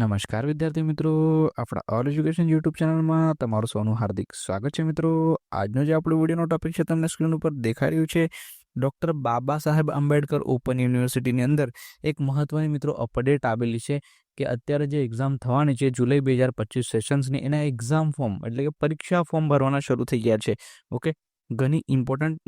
નમસ્કાર વિદ્યાર્થી મિત્રો. આપણા ઓલ એજ્યુકેશન યુટ્યુબ ચેનલમાં તમારું સૌનું હાર્દિક સ્વાગત છે મિત્રો. આજનો જે આપણો વિડીયોનો ટોપિક છે, તમને સ્ક્રીન ઉપર દેખાઈ રહ્યું છે ડૉક્ટર બાબા સાહેબ આંબેડકર ઓપન યુનિવર્સિટીની અંદર એક મહત્ત્વની મિત્રો અપડેટ આવેલી છે કે અત્યારે જે એક્ઝામ થવાની છે, જુલાઈ બે હજાર પચીસ સેશન્સની એના એક્ઝામ ફોર્મ એટલે કે પરીક્ષા ફોર્મ ભરવાના શરૂ થઈ ગયા છે. ઓકે ઘણી ઇમ્પોર્ટન્ટ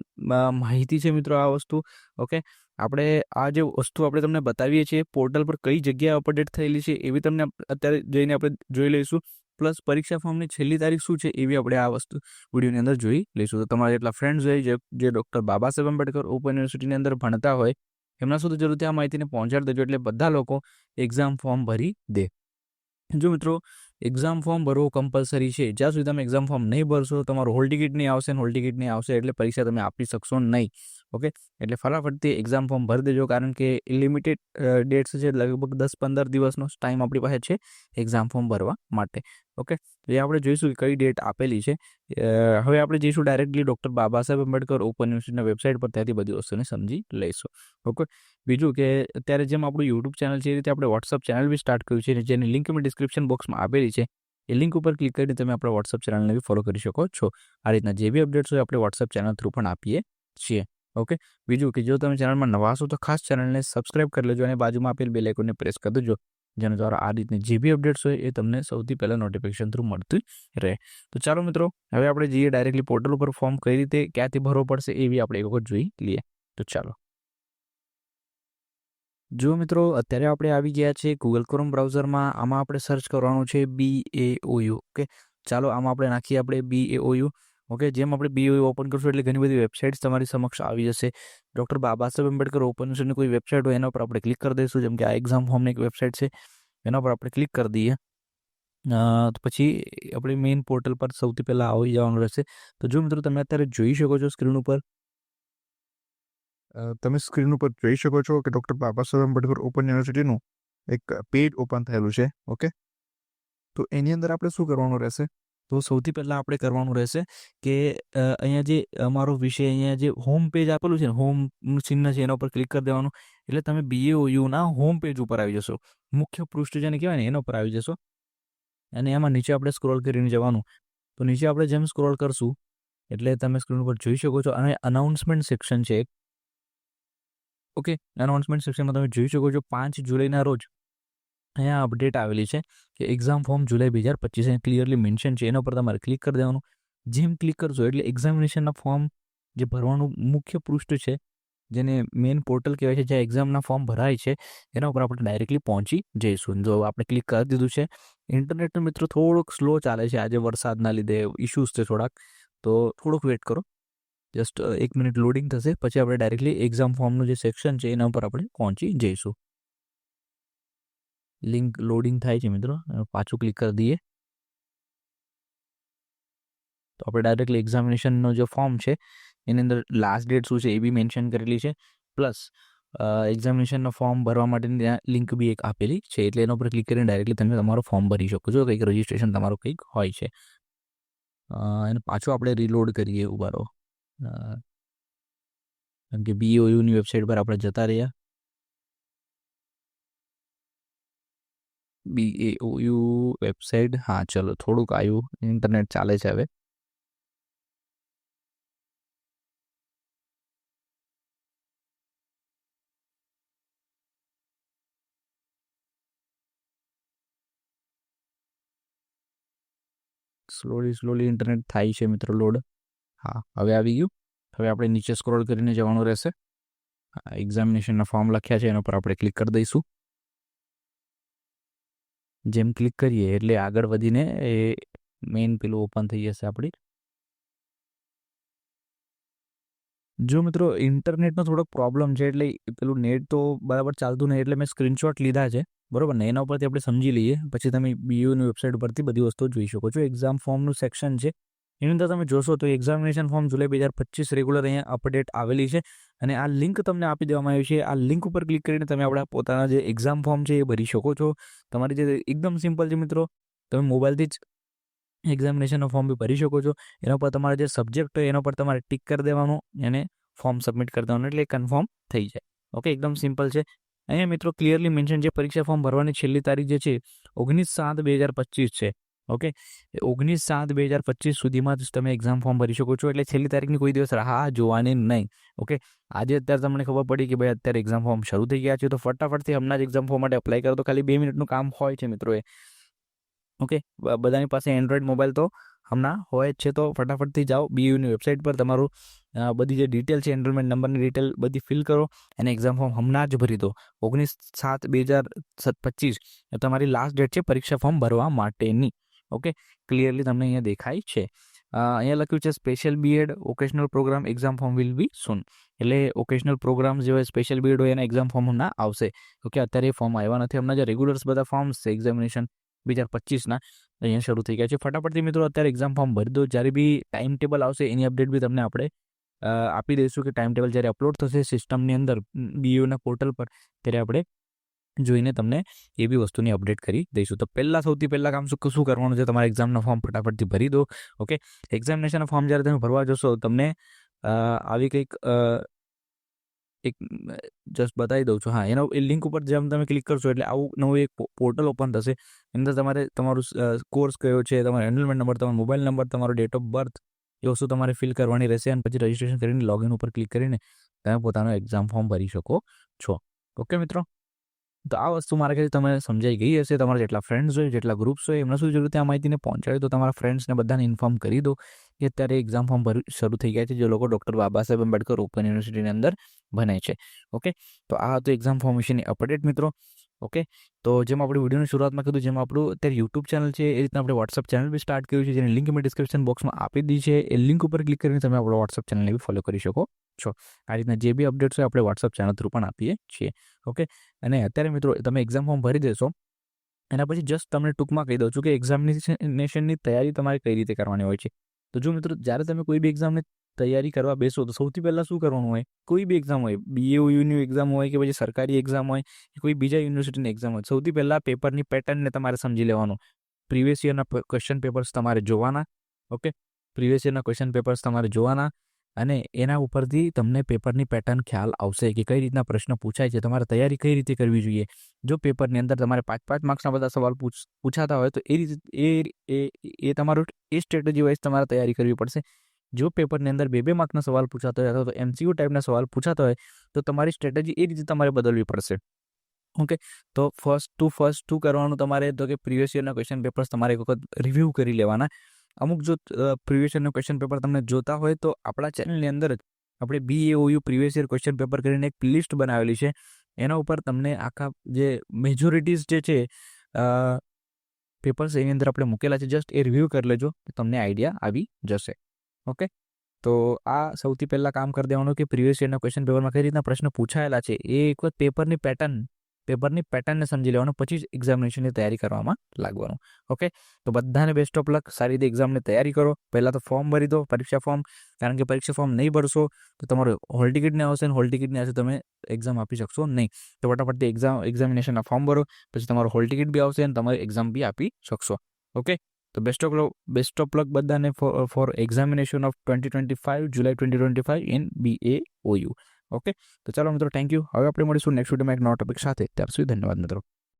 માહિતી છે મિત્રો આ વસ્તુ. ઓકે આપણે આ જે વસ્તુ આપણે તમને બતાવીએ છીએ પોર્ટલ પર કઈ જગ્યાએ અપડેટ થયેલી છે એવી તમને અત્યારે જઈને આપણે જોઈ લઈશું. પ્લસ પરીક્ષા ફોર્મની છેલ્લી તારીખ શું છે એવી આપણે આ વસ્તુ વિડીયોની અંદર જોઈ લઈશું. તો તમારા જેટલા ફ્રેન્ડ્સ હોય, જે જે ડૉક્ટર બાબા સાહેબ આંબેડકર ઓપન યુનિવર્સિટીની અંદર ભણતા હોય, એમના સુધી જરૂરથી આ માહિતીને પહોંચાડી દેજો એટલે બધા લોકો એક્ઝામ ફોર્મ ભરી દે. જો મિત્રો એક્ઝામ ફોર્મ ભરવું કમ્પલસરી છે. જ્યાં સુધી તમે એક્ઝામ ફોર્મ નહીં ભરશો, તમારું હોલ ટિકિટ નહીં આવશે હોલ ટિકિટ નહીં આવશે એટલે પરીક્ષા તમે આપી શકશો નહીં. ઓકે? એટલે ફટાફટથી એક્ઝામ ફોર્મ ભરી દેજો, કારણ કે લિમિટેડ ડેટ્સ છે, લગભગ દસ પંદર દિવસનો ટાઈમ આપણી પાસે છે એક્ઝામ ફોર્મ ભરવા માટે, ઓકે? એ આપણે જોઈશું કે કઈ ડેટ આપેલી છે. હવે આપણે જઈશું directly doctor Baba Saheb Ambedkar open યુનિવર્સિટીના વેબસાઇટ પર, ત્યાંથી બધી વસ્તુને સમજી લઈશું, ઓકે? બીજું કે અત્યારે જેમ આપણું યુટ્યુબ ચેનલ છે, એ રીતે આપણે વોટ્સઅપ ચેનલ બી સ્ટાર્ટ કર્યું છે જેની લિંક મેં ડિસ્ક્રિપ્શન બોક્સમાં આપેલી છે, એ લિંક ઉપર ક્લિક કરીને તમે આપણા વોટ્સઅપ ચેનલને બી ફોલો કરી શકો છો. આ રીતના જે બી અપડેટ્સ હોય, આપણે વોટ્સઅપ ચેનલ થ્રુ પણ આપીએ છીએ. ઓકે? બીજું કે જો તમે ચેનલમાં નવા છો તો ખાસ ચેનલને સબસ્ક્રાઇબ કરી લેજો અને બાજુમાં આપેલ બે લાઇકોને પ્રેસ કરી દેજો, જેના દ્વારા આ રીતની જે બી અપડેટ્સ હોય એ તમને સૌથી પહેલાં નોટિફિકેશન થ્રુ મળતી રહે. તો ચાલો મિત્રો, હવે આપણે જઈએ ડાયરેક્ટલી પોર્ટલ ઉપર ફોર્મ કઈ રીતે ક્યાંથી ભરવો પડશે એવી આપણે એક વખત જોઈ લઈએ. તો ચાલો. જો મિત્રો, અત્યારે આપણે આવી ગયા છે ગૂગલ ક્રોમ બ્રાઉઝરમાં આમાં આપણે સર્ચ કરવાનું છે બી એ ઓયુ ઓકે? ચાલો, આમાં આપણે નાખીએ આપણે બી એ ઓયુ ઓકે જેમ આપણે બી ઓયુ ઓપન કરશું એટલે ઘણી બધી વેબસાઇટ્સ તમારી સમક્ષ આવી જશે. ડૉક્ટર બાબા સાહેબ આંબેડકર ઓપન યુનિવર્સિટીની કોઈ વેબસાઇટ હોય એના પર આપણે ક્લિક કરી દઈશું. જેમ કે આ એક્ઝામ ફોર્મની એક વેબસાઇટ છે, એના પર આપણે ક્લિક કરી દઈએ. તો પછી આપણે મેઇન પોર્ટલ પર સૌથી પહેલાં આવી જવાનું રહેશે. તો જો મિત્રો તમે અત્યારે જોઈ શકો છો સ્ક્રીન ઉપર. તમે સ્ક્રીન ઉપર જોઈ શકો છો કે ડૉક્ટર બાબા સાહેબ આંબેડકર ઓપન યુનિવર્સિટીનું એક પેજ ઓપન થયેલું છે. ઓકે તો એની અંદર આપણે શું કરવાનું રહેશે? તો સૌથી પહેલાં આપણે કરવાનું રહેશે કે અહીંયા જે અમારો વિષય અહીંયા જે હોમ પેજ આપેલું છે ને હોમ ચિહ્ન છે એના ઉપર ક્લિક કરી દેવાનું. એટલે તમે બીએઓયુના હોમ પેજ ઉપર આવી જશો. મુખ્ય પૃષ્ઠ જેને કહેવાય ને, એના ઉપર આવી જશો. અને એમાં નીચે આપણે સ્ક્રોલ કરીને જવાનું. તો નીચે આપણે જેમ સ્ક્રોલ કરશું, એટલે તમે સ્ક્રીન ઉપર જોઈ શકો છો. અને અનાઉન્સમેન્ટ સેક્શન છે ઓકે અનાઉન્સમેન્ટ સેક્શનમાં તમે જોઈ શકો છો પાંચ જુલાઈના રોજ અહીંયા અપડેટ આવેલી છે કે એક્ઝામ ફોર્મ જુલાઈ બે હજાર પચીસ ક્લિયરલી મેન્શન છે. એના પર તમારે ક્લિક કરી દેવાનું. જેમ ક્લિક કરશો એટલે એક્ઝામિનેશનના ફોર્મ જે ભરવાનું મુખ્ય પૃષ્ઠ છે, જેને મેઇન પોર્ટલ કહેવાય છે, જ્યાં એક્ઝામના ફોર્મ ભરાય છે, એના ઉપર આપણે ડાયરેક્ટલી પહોંચી જઈશું. જો આપણે ક્લિક કરી દીધું છે ઇન્ટરનેટનો મિત્રો થોડોક સ્લો ચાલે છે આજે વરસાદના લીધે ઇશ્યુઝ છે થોડાક. તો થોડુંક વેટ કરો. જસ્ટ એક મિનિટ લોડિંગ થશે, પછી આપણે ડાયરેક્ટલી એક્ઝામ ફોર્મનું જે સેક્શન છે, એના ઉપર આપણે પહોંચી જઈશું. લિંક લોડિંગ થાય છે મિત્રો પાછું ક્લિક કરી દઈએ. તો આપણે ડાયરેક્ટલી એક્ઝામિનેશનનો જે ફોર્મ છે, એની અંદર લાસ્ટ ડેટ શું છે એ બી મેન્શન કરેલી છે. પ્લસ એક્ઝામિનેશનનો ફોર્મ ભરવા માટેની ત્યાં લિંક બી એક આપેલી છે, એટલે એના ઉપર ક્લિક કરીને ડાયરેક્ટલી તમે તમારો ફોર્મ ભરી શકો છો, કંઈક રજિસ્ટ્રેશન તમારું કંઈક હોય છે. એને પાછું આપણે રીલોડ કરીએ ઉભારો. કેમ કે બીઓયુની વેબસાઇટ પર આપણે જતા રહ્યા. બીએઓયુ વેબસાઇટ હા ચલો થોડુંક આવ્યું ઇન્ટરનેટ ચાલે છે હવે સ્લોલી સ્લોલી ઇન્ટરનેટ થાય છે મિત્રો લોડ હા હવે આવી ગયું હવે આપણે નીચે સ્ક્રોલ કરીને જવાનું રહેશે એક્ઝામિનેશનના ફોર્મ લખ્યા છે એના પર આપણે ક્લિક કરી દઈશું જેમ ક્લિક કરીએ એટલે આગળ વધીને એ મેઇન પેલું ઓપન થઈ જશે આપણી. જો મિત્રો ઇન્ટરનેટનો થોડોક પ્રોબ્લેમ છે એટલે પેલું નેટ તો બરાબર ચાલતું નહીં એટલે મેં સ્ક્રીનશોટ લીધા છે, બરાબર ને? એના ઉપરથી આપણે સમજી લઈએ. પછી તમે બીયુની વેબસાઇટ પરથી બધી વસ્તુઓ જોઈ શકો છો. એક્ઝામ ફોર્મનું સેક્શન છે. એની અંદર તમે જોશો તો એક્ઝામિનેશન ફોર્મ જુલાઈ બે હજાર પચીસ રેગ્યુલર અહીંયા અપડેટ આવેલી છે. અને આ લિંક તમને આપી દેવામાં આવી છે. આ લિંક ઉપર ક્લિક કરીને તમે આપણા પોતાના જે એક્ઝામ ફોર્મ છે એ ભરી શકો છો. તમારી જે એકદમ સિમ્પલ છે મિત્રો. તમે મોબાઈલથી જ એક્ઝામિનેશનનો ફોર્મ બી ભરી શકો છો. એના પર તમારા જે સબ્જેક્ટ હોય એના પર તમારે ટિક કરી દેવાનું. એને ફોર્મ સબમિટ કરી દેવાનું એટલે કન્ફર્મ થઈ જાય. ઓકે એકદમ સિમ્પલ છે. અહીંયા મિત્રો ક્લિયરલી મેન્શન જે પરીક્ષા ફોર્મ ભરવાની છેલ્લી તારીખ જે છે ઓગણીસ સાત બે હજાર પચીસ છે. ઓકે? ઓગણીસ સાત બે હજાર પચીસ સુધીમાં જ તમે એક્ઝામ ફોર્મ ભરી શકો છો. એટલે છેલ્લી તારીખની કોઈ દિવસ રાહ જોવાની નહીં. ઓકે? આજે અત્યારે તમને ખબર પડી કે ભાઈ અત્યારે એક્ઝામ ફોર્મ શરૂ થઈ ગયા છે. તો ફટાફટથી હમણાં જ એક્ઝામ ફોર્મ માટે અપ્લાય કરો. તો ખાલી બે મિનિટનું કામ હોય છે મિત્રો એ. ઓકે? બ- બધાની પાસે એન્ડ્રોઈડ મોબાઈલ તો હમણાં હોય જ છે. તો ફટાફટથી જાઓ. બીયુની વેબસાઇટ પર તમારું અ, બધી જે ડિટેલ છે એનરોલમેન્ટ નંબરની ડિટેલ બધી ફિલ કરો. અને એક્ઝામ ફોર્મ હમણાં જ ભરી દો. ઓગણીસ સાત બે હજાર પચીસ તમારી લાસ્ટ ડેટ છે પરીક્ષા ફોર્મ ભરવા માટેની. ઓકે? ક્લિયરલી તમને અહીંયા દેખાય છે. અહીંયા લખ્યું છે special BEd occasional programme exam form will be soon એટલે ઓકેશનલ પ્રોગ્રામ જે હોય સ્પેશિયલ બીએડ હોય, એના એક્ઝામ ફોર્મ ના આવશે. ઓકે, અત્યારે ફોર્મ આવ્યા નથી. હમણાં જે રેગ્યુલર્સ બધા ફોર્મ્સ છે એક્ઝામિનેશન બે હજાર પચીસના, અહીંયા શરૂ થઈ ગયા છે. ફટાફટથી મિત્રો, અત્યારે એક્ઝામ ફોર્મ ભરી દો. જ્યારે બી ટાઈમ ટેબલ આવશે, એની અપડેટ બી તમને આપણે આપી દઈશું કે ટાઈમ ટેબલ જ્યારે અપલોડ થશે સિસ્ટમની અંદર બીયુના પોર્ટલ પર, ત્યારે આપણે જોઈને તમને એ બી વસ્તુની અપડેટ કરી દઈશું. તો પહેલાં સૌથી પહેલાં કામ શું શું કરવાનું છે? તમારા એક્ઝામના ફોર્મ ફટાફટથી ભરી દો ઓકે એક્ઝામિનેશનના ફોર્મ જ્યારે તમે ભરવા જશો તમને અ, આવી કંઈક અ, એક જસ્ટ બતાવી દઉં છું. હા એનો એ લિંક ઉપર જેમ તમે ક્લિક કરશો એટલે આવું નવું એક પોર્ટલ ઓપન થશે. એની અંદર તમારે તમારું કોર્સ કયો છે તમારો એનરોલમેન્ટ નંબર તમારો મોબાઈલ નંબર તમારો ડેટ ઓફ બર્થ એ વસ્તુ તમારે ફિલ કરવાની રહેશે અને પછી રજિસ્ટ્રેશન કરીને લોગિન ઉપર ક્લિક કરીને તમે પોતાનું એક્ઝામ ફોર્મ ભરી શકો છો. ઓકે મિત્રો? તો આ વસ્તુ મારા ખ્યાલ તમે સમજાઈ ગઈ હશે. તમારા જેટલા ફ્રેન્ડ્સ હોય, જેટલા ગ્રુપ્સ હોય, એમને શું જરૂર ત્યાં માહિતીને પહોંચાડે તો તમારા ફ્રેન્ડ્સને બધાને ઇન્ફોર્મ કરી દો કે અત્યારે એક્ઝામ ફોર્મ શરૂ થઈ ગયા છે, જે લોકો ડૉક્ટર બાબા સાહેબ આંબેડકર ઓપન યુનિવર્સિટીની અંદર ભણે છે. ઓકે તો આ હતું એક્ઝામ ફોર્મ વિશેની અપડેટ મિત્રો. ઓકે તો જેમ આપણે વિડીયોની શરૂઆતમાં કીધું, જેમ આપણું અત્યારે યુટ્યુબ ચેનલ છે, એ રીતના આપણે વોટ્સઅપ ચેનલ બી સ્ટાર્ટ કર્યું છે, જેની લિંક મેં ડિસ્ક્રિપ્શન બોક્સમાં આપી દીધી છે. એ લિંક ઉપર ક્લિક કરીને તમે આપણો વોટ્સઅપ ચેનલને બી ફોલો કરી શકો. છો. આ રીતના જે બી અપડેટ્સ હોય, આપણે વોટ્સઅપ ચેનલ થ્રુ પણ આપીએ છીએ. ઓકે અને અત્યારે મિત્રો, તમે એક્ઝામ ફોર્મ ભરી દેશો. એના પછી જસ્ટ તમને ટૂંકમાં કહી દઉં છું કે એક્ઝામિનેશનની તૈયારી તમારે કઈ રીતે કરવાની હોય છે. તો જો મિત્રો, જ્યારે તમે કોઈ બી એક્ઝામની તૈયારી કરવા બેસો, તો સૌથી પહેલાં શું કરવાનું હોય? કોઈ બી એક્ઝામ હોય બીએયુની એક્ઝામ હોય કે પછી સરકારી એક્ઝામ હોય, કે કોઈ બીજા યુનિવર્સિટીની એક્ઝામ હોય, સૌથી પહેલાં પેપરની પેટર્નને તમારે સમજી લેવાનું. પ્રિવિયસ યરના ક્વેશ્ચન પેપર્સ તમારે જોવાના. ઓકે પ્રિવિયસ યરના ક્વેશ્ચન પેપર્સ તમારે જોવાના. અને એના ઉપરથી તમને પેપરની પેટર્ન ખ્યાલ આવશે કે કઈ રીતના પ્રશ્ન પૂછાય છે. તમારે તૈયારી કઈ રીતે કરવી જોઈએ? જો પેપરની અંદર તમારે પાંચ પાંચ માર્ક્સના બધા સવાલ પૂછ, પૂછાતા હોય તો એ રીતે, એ એ એ તમારું એ સ્ટ્રેટેજી વાઇઝ તમારે તૈયારી કરવી પડશે. જો પેપરની અંદર બે બે માર્કના સવાલ પૂછાતા હોય અથવા તો એમસીયુ ટાઈપના સવાલ પૂછાતા હોય તો તમારી સ્ટ્રેટેજી એ રીતે તમારે બદલવી પડશે. ઓકે? તો ફર્સ્ટ ટુ ફર્સ્ટ ટુ કરવાનું તમારે તો કે પ્રીવિયસ યરના ક્વેશ્ચન પેપર્સ તમારે એક વખત રિવ્યૂ કરી લેવાના. અમુક જો પ્રીવિયસ યરનું ક્વેશ્ચન પેપર તમને જોતા હોય તો આપણા ચેનલની અંદર જ આપણે B AOU previous year question paper કરીને એક લિસ્ટ બનાવેલી છે. એના ઉપર તમને આખા જે મેજોરિટીઝ જે છે પેપર્સ એની અંદર આપણે મૂકેલા છે. જસ્ટ એ રિવ્યૂ કરી લેજો તમને આઈડિયા આવી જશે. ઓકે તો આ સૌથી પહેલાં કામ કરી દેવાનું કે પ્રીવિયસ યરના ક્વેશ્ચન પેપરમાં કઈ રીતના પ્રશ્ન પૂછાયેલા છે. એ એક વખત પેપરની પેટર્ન પેપરની પેટર્નને સમજી લેવાનું, પછી જ એક્ઝામિનેશનની તૈયારી કરવામાં લાગવાનું. ઓકે તો બધાને બેસ્ટ ઓફ લક સારી રીતે એક્ઝામની તૈયારી કરો. પહેલાં તો ફોર્મ ભરી દો, પરીક્ષા ફોર્મ કારણ કે પરીક્ષા ફોર્મ નહીં ભરશો, તો તમારો હોલ ટિકિટને આવશે ને હોલ ટિકિટને આવશે તમે એક્ઝામ આપી શકશો નહીં. તો ફટાફટથી એક્ઝામ એક્ઝામિનેશનના ફોર્મ ભરો, પછી તમારો હોલ ટિકિટ બી આવશે અને તમારી એક્ઝામ બી આપી શકશો. ઓકે તો best of best of luck બધાને for for examination of twenty twenty five July twenty twenty five in B A OU okay? તો ચાલો મિત્રો થેન્ક યુ હવે આપણે મળીશું નેક્સ્ટ વિડીયોમાં એક નવા ટોપિક સાથે. ત્યાર સુધી ધન્યવાદ મિત્રો.